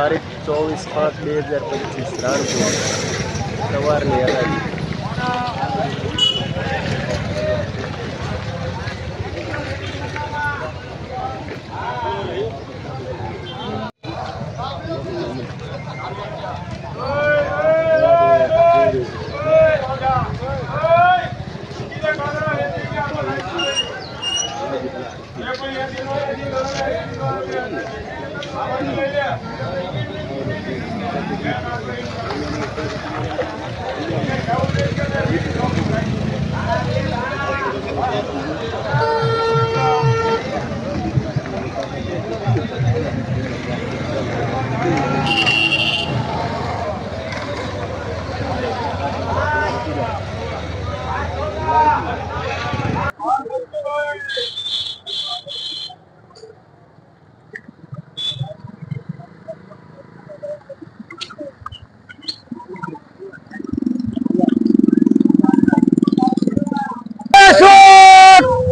તારીખ ચોવીસ પાંચ બે હજાર પચીસ રાણપુર સવારની હરાજી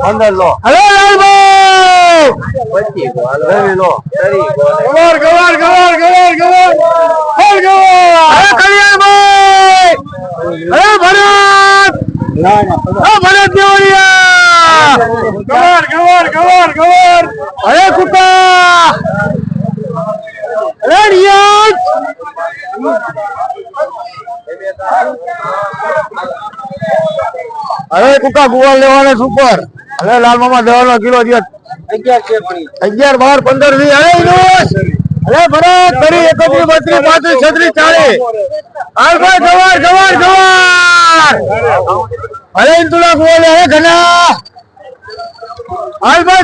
અંદર લો. હલો લાલભાઈ! પચી ગો હાલો. રવિ લો. ગવાર ગવાર ગવાર ગવાર ગવાર. હલ ગવાર! અરે કલ્યાણભાઈ અરે ભરત! અ ભરત. દેવરિયા! ગવાર ગવાર ગવાર ગવાર. કુકા! અરે રિયાજ અરે કુકા ગુવાલ લેવાના સુપર અરે લાલ મામા દેવાનો કિલો દિયો. અગિયાર બાર પંદર વીસ. અરે ઇનુસ ભરત ફરી એકત્રીસ બત્રીસ પાંત્રીસ છત્રીસ ચાલીસ. જવાર જવાર ગવાર અરે ઇન્તુલા બોલે અરે ઘના.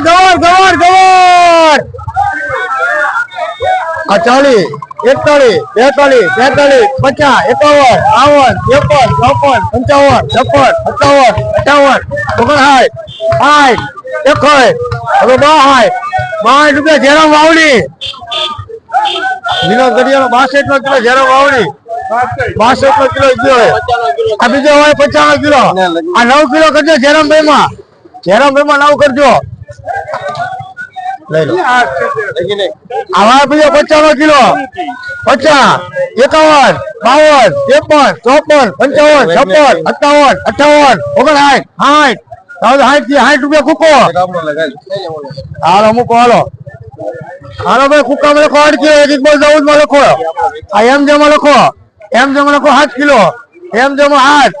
ગવાર ગવાર આ ચાલીસ એકતાલીસ બેતાલીસ તેતાલીસ પચાસ એકાવન બાવન ત્રેપન ચોપન પંચાવન છપ્પન સત્તાવન અઠાવન ઓગણસાઠ. સાઠ એકોય હવે બાહાઠ બાસઠ રૂપિયા જેરામ વાવણી. વિનોદ ગઢિયાનો બાસઠ નો કિલો જેરામ વાવણી. બાસઠ નો કિલો ગયો આ બીજો હોય પચાસ કિલો. આ નવ કિલો કરજો જેરામભાઈ માં જેરામભાઈ માં નવ કરજો. પચાસ કિલો. પચાસ, એકાવન, બાવન, ત્રેપન, ચોપન, પંચાવન, છપ્પન, સત્તાવન અઠાવન ઓગણસાઠ, સાઠ. સાઠ સાઠ રૂપિયા કૂકો હાલો મૂકો હાલો. હાલો ભાઈ કુકામાં લખો આઠ કિલો એક ઇકબાલમાં લખો. આ એમ જેમાં લખો. એમ જેમાં લખો સાત કિલો. એમ જેમાં આઠ.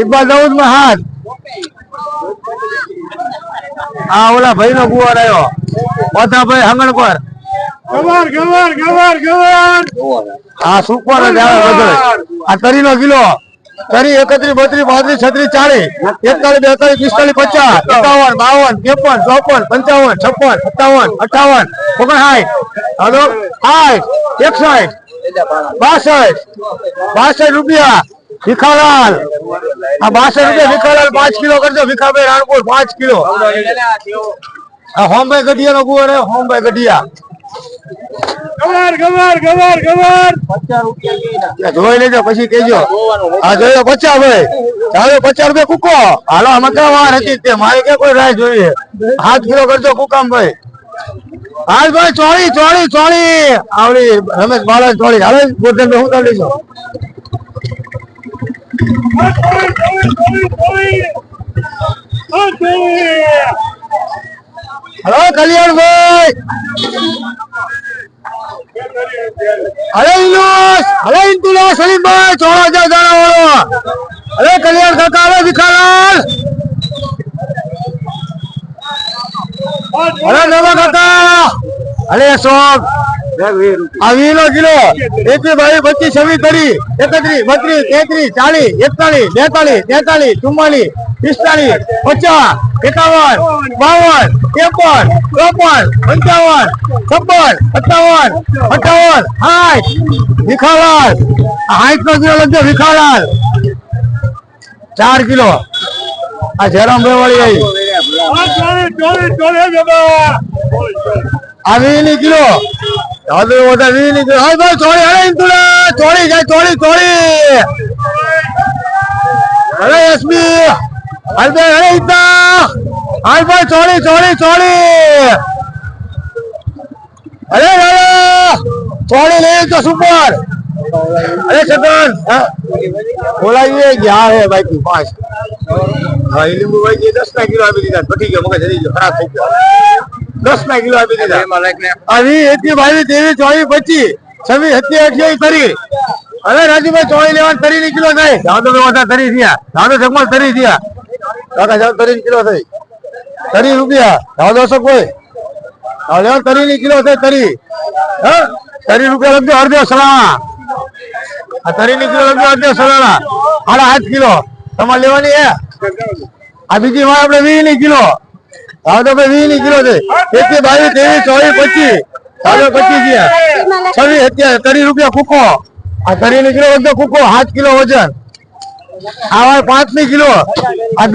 ઇકબાલ દાઉદમાં હાથ આ ઓલા ભાઈ નો ગુવાર આવ્યો બધા ભાઈ હંગણ પર ગવાર ગવાર ગવાર ગવાર. આ સુપર જ આવે આ તરી નો કિલો. તરી એકત્રીસ, બત્રીસ, પાંત્રીસ, છત્રીસ, ચાલીસ. એકતાલીસ બેતાલીસ પિસ્તાલીસ પચાસ, એકાવન, બાવન, ત્રેપન, ચોપન, પંચાવન, છપ્પન, સત્તાવન, અઠાવન, ઓગણસાઠ. હલો? સાઠ એકસાઠ, બાસઠ બાસઠ રૂપિયા. ભીખાલાલ. આ બાસઠ રૂપિયા ભીખાલાલ પાંચ કિલો કરજો. ભીખાભાઈ રાણપુર પાંચ કિલો. આ હોમભાઈ ગઢિયા નો ગુવાર હોમભાઈ ગઢિયા. ગવાર ગવાર ગવાર ગવાર. જોઈ લેજો પછી કેજો આ જોયો પચાસ ભાઈ. ચાલો પચાસ રૂપિયા કુકો. હાલો મકા વાર હતી તે. મારે ક્યાં કોઈ રાહ જોઈએ? હાથ કિલો કરજો કુકામ ભાઈ. હાલ ભાઈ ચોળી ચોળી ચોળી. આવડી રમેશ બાળા ચોળી. હાલો ગોધન હું કરી લેજો ચોળી ચોળી ચોળી ચોળી. હલો કલ્યાણ ભાઈ હલો ઇનુસ હલો ઇન્તુલા સલીમભાઈ ચોળા હજાર જાણા વાળો અરે કલ્યાણ કાકા હવે ભીખાલાલ. અરે નવા કાકા. અરે શોખ આ વીનો કિલો. એકવી બાવીસ, પચીસ, છવ્વીસ, ત્રીસ, એકત્રીસ, બત્રીસ, તેત્રીસ, ચાલીસ, એકતાલીસ, બેતાલીસ, તેતાલીસ, ચુમ્માલીસ પિસ્તાલીસ પચાસ, એકાવન, બાવન, ત્રેપન, ચોપન, પંચાવન, છપ્પન, સત્તાવન, અઠાવન, સાઠ ભીખાલાલ હાઈટ નો કિલો લખજો ભીખાલાલ ચાર કિલો. આ જયરામ આવી. આ વીસની કિલો. હવે વધારે કિલો. હાય ભાઈ, ચોળી ઇન્તુલા ચોળી જાય, ચોળી ચોળી. અરે હાલ ભાઈ અરે ઇતા હાલ ભાઈ ચોળી ચોળી ચોળી અરે દાદા ચોળી લઈ તો સુપર અરે છગન હા બોલાવીએ ગયા હે બાકી પાંચ હા એ લીંબુ ભાઈ દસ ના કિલો આપી દીધા પટી ગયો મગજ હરી ગયો ખરાબ થઈ ગયો દસ ના કિલો આપી દીધા આવી એકવી બાવીસ ત્રેવીસ ચોવીસ પચીસ છવ્વીસ સત્યાવીસ અઠ્યાવીસ તરી અરે રાજુભાઈ ચોવીસ લેવાનું તરી ની કિલો થાય જાવ તો બધા તરી થયા જાવ તો જગમલ તરી થયા કાકા જાવ તરી કિલો થઈ. તરી રૂપિયા. જાવ દોસો કોઈ. જાવ લેવાનું તરી ની કિલો થઈ, તરી. હા? તરી રૂપિયા લખજો અડધો સલાણા. આ તરી ની કિલો લખજો અડધો સલાણા. સાડા આઠ કિલો. તમારે લેવાની હે? આ બીજી વાર આપણે વીસની કિલો. હા તો વીસની કિલો છે એકવી બાવીસ, ત્રેવીસ, ચોવીસ, પચીસ. ચાલો પચીસ ગયા છવ્વીસ અત્યારે તરી રૂપિયા કૂકો. આ તરી ની કિલો લખજો કૂકો. સાત કિલો વજન. આવા પાંચની કિલો.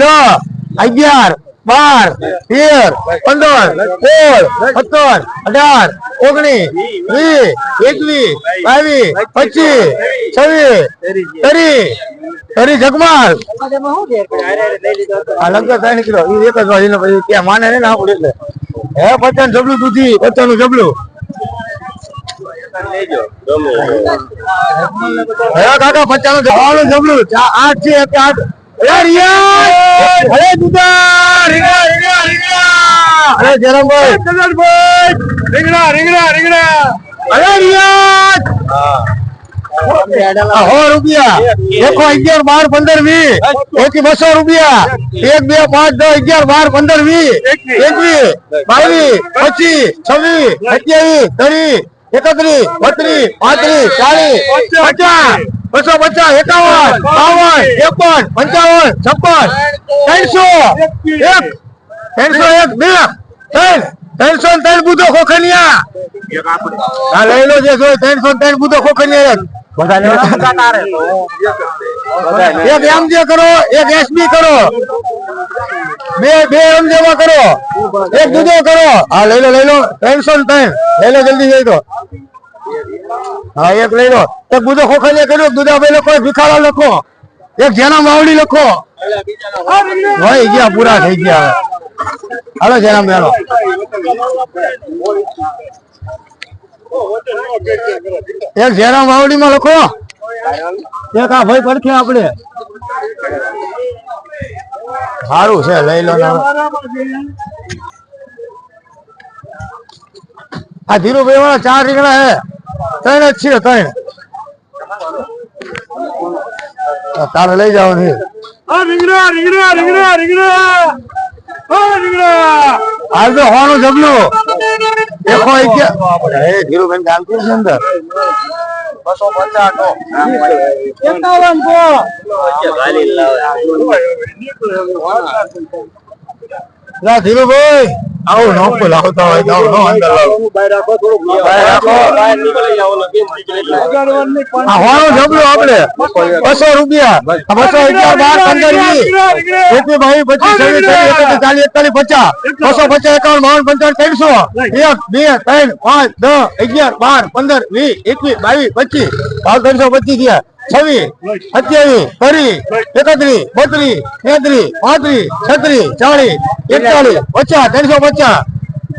દસ, અગિયાર, બાર, તેર, પંદર, સોળ, સત્તર, અઢાર ઓગણીસ વીસ, એકવીસ, બાવીસ, પચીસ, છવ્વીસ તરી તરી જગમાલ. આ લગભગ ત્રણ કિલો. એક જ વાજી પછી ત્યાં માને ને આપણે એટલે. હે, પચાસ જબલું દૂધી, પચાસનું જબલું. હે કાકા પચાસ જવાનું જબલું આઠ છે એક આઠ. અરે રિયા! રીંગણા રીંગણા રીંગણા! અરે જયરામભાઈ. કદરભાઈ રીંગણા રીંગણા રીંગણા! અરે રિયાજ સો રૂપિયા. એકસો અગિયાર બાર પંદર વી એક બસો રૂપિયા. એક બે પાંચ દસ અગિયાર બાર પંદર વી એકવી બાવીસ પચીસ છવ્વીસ સત્યાવીસ ત્રીસ. એકત્રીસ બત્રીસ પાંત્રીસ ચાલીસ પચાસ બસો પચાસ એકાવન બાવન ત્રેપન પંચાવન છપ્પન ત્રણસો એક ત્રણસો એક બે ત્રણ ત્રણસો ત્રણ બુધો ખોખનિયા. હા લઈ લો જે ત્રણસો ત્રણ બુધો ખોખનિયા એક એમ જે કરો, એક એસબી કરો. બે બે એમ જેવા કરો. એક દૂધો કરો. હા, લઈ લો લઈ લો. ત્રણસો ત્રણ. લઈ લો, જલ્દી જઈ દો હા, એક લઈ લો. એક બુધો ખોખનિયા કર્યો દૂધા ભાઈ લખો ભીખાડા લખો એક જેના માવડી લખો ભાઈ ગયા પૂરા થઈ ગયા. હાલો, જેના મેળો. એક જેના માવડી માં લખો એક આ ભાઈ પડખે આપણે. સારું છે લઈ લો ને આ ધીરુભાઈ વાળા ચાર રીંગણા હે ત્રણ જ છે ત્રણ. તારે લઈ જાવ છે રીંગણા રીંગણા રીંગણા રીંગણા. રીંગણા. તો હોવાનું જબલું એકો અગિયાર ધીરુભાઈ ગામ છે અંદર. બસો પચાસ નો એકાવન ધીરુભાઈ. આવું કોઈ લાવતા હોય આવો નો અંદર લાવો બહાર રાખો. આ હોવાનું જબલું આપણે. બસો રૂપિયા. આ બસો અગિયાર, બાર, પંદર રૂપિયા એકવી બાવીસ પચીસ, છવ્વીસ સત્યાવીસ એકત્રીસ, ચાલીસ, એકતાલીસ, પચાસ. બસો પચાસ, એકાવન, બાવન, પંચાવન ત્રણસો એક, બે, ત્રણ, પાંચ, દસ, અગિયાર, બાર, પંદર, વીસ, એકવીસ, બાવીસ, પચીસ. ભાવ ત્રણસો પચીસ થયા. છવ્વીસ સત્યાવીસ ત્રીસ એકત્રીસ બત્રીસ તેત્રીસ પાંત્રીસ છત્રીસ ચાલીસ એકતાલીસ પચાસ ત્રણસો પચાસ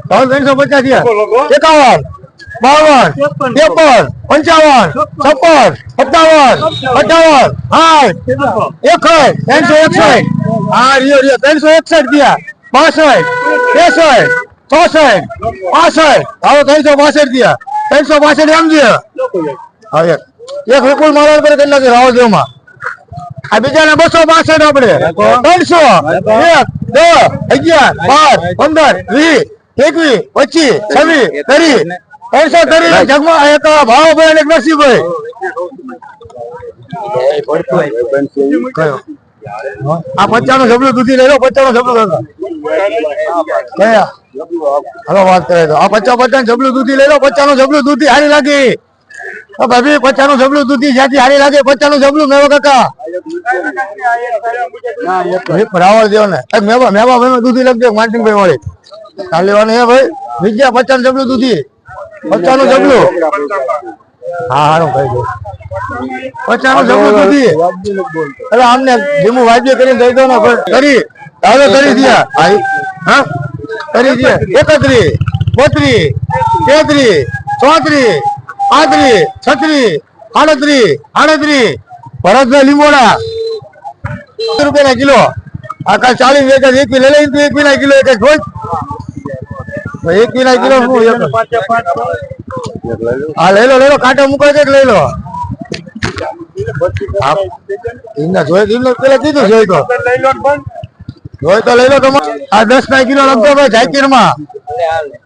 ત્રણસો પચાસ એકાવન બાવન ત્રેપન પંચાવન છપ્પન. સત્તાવન અઠાવન આઠ એકસઠ ત્રણસો એકસઠ. હા રિયો રિયો ત્રણસો એકસઠ થયા. બાસઠ ત્રેસઠ ચોસઠ પાસઠ. હવે ત્રણસો પાસઠ થયા. ત્રણસો પાસઠ એમ છે હા એક વિપુલ મારા પર કેટલા છે રાવ દેવમાં આ બીજાના બસો પાસઠ આપડે. ત્રણસો, એક, દસ, અગિયાર, બાર, પંદર, વીસ, એકવીસ, પચીસ, છવ્વીસ, ત્રીસ. ત્રણસો ત્રીસ જગમાં એક ભાવભાઈ અને નસીભાઈ આ દૂધી લઈ લો પચાનું જબલું કયા? હવે વાત કરે તો. આ પચાસ પચાસ જબલું દૂધી લઈ લો પચાનું જબલું દૂધી હારી લાગી. આ ભાભી પચાનું જબલું દૂધી જ્યાંથી હારી લાગે પચાનું જબલું મેવા કાકા. રાવળ દેવો ને. એક મેવા મેવા ભાઈ દૂધી લખજો માનસિંહભાઈ વાળી. કાલ લેવાનું હે ભાઈ? વિજયા પચાસ જબલું દૂધી. પચાનું જબલું. હા હારું ભાઈ દો પચાનું જબલું દૂધી. એટલે આમને ધીમું વાજ્ય કરીને દઈ દો ને. કરી. હવે કરી દિયા. હા? કરી દે એકત્રી બત્રી તેત્રી ચોત્રીસ પાંત્રીસ છત્રી, આડત્રી આડત્રીસ ભરતભાઈ લીંબોડા રૂપિયાના કિલો. આખા ચાલીસ એક એક લઈ લઈ એક ના કિલો એક ખોજ એક ના કિલો શું હા, લઈ લો લઈ લો, કાંટા મૂકો છે લઈ લો? એમને પેલા કીધું જોઈ તો. જોઈ તો લઈ લો તમે આ દસ ના કિલો લગતો ભાઈ ઝાકીરમાં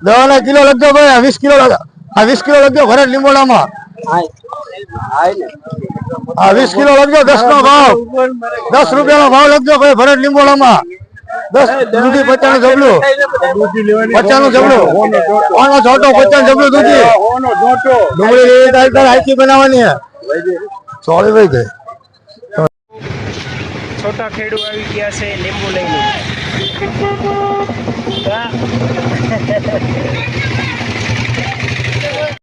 દસ ના કિલો લગતો ભાઈ વીસ કિલો લખ- આ વીસ કિલો લખજો ભરત લીંબોડામાં આ વીસ કિલો લખજો દસ નો ભાવ. દસ રૂપિયાનો ભાવ લખજો ભાઈ ભરત લીંબોડામાં દસ દૂધી પચાસનું જબલું. પચાસનું જબલું. ઓનો છોટો પચાસ જબલું દૂધી. ડુંગળી બનાવવાની સોરી ભાઈ ગઈ છોટા ખેડુ આવી ગયા છે લીંબુ લઈને. હા.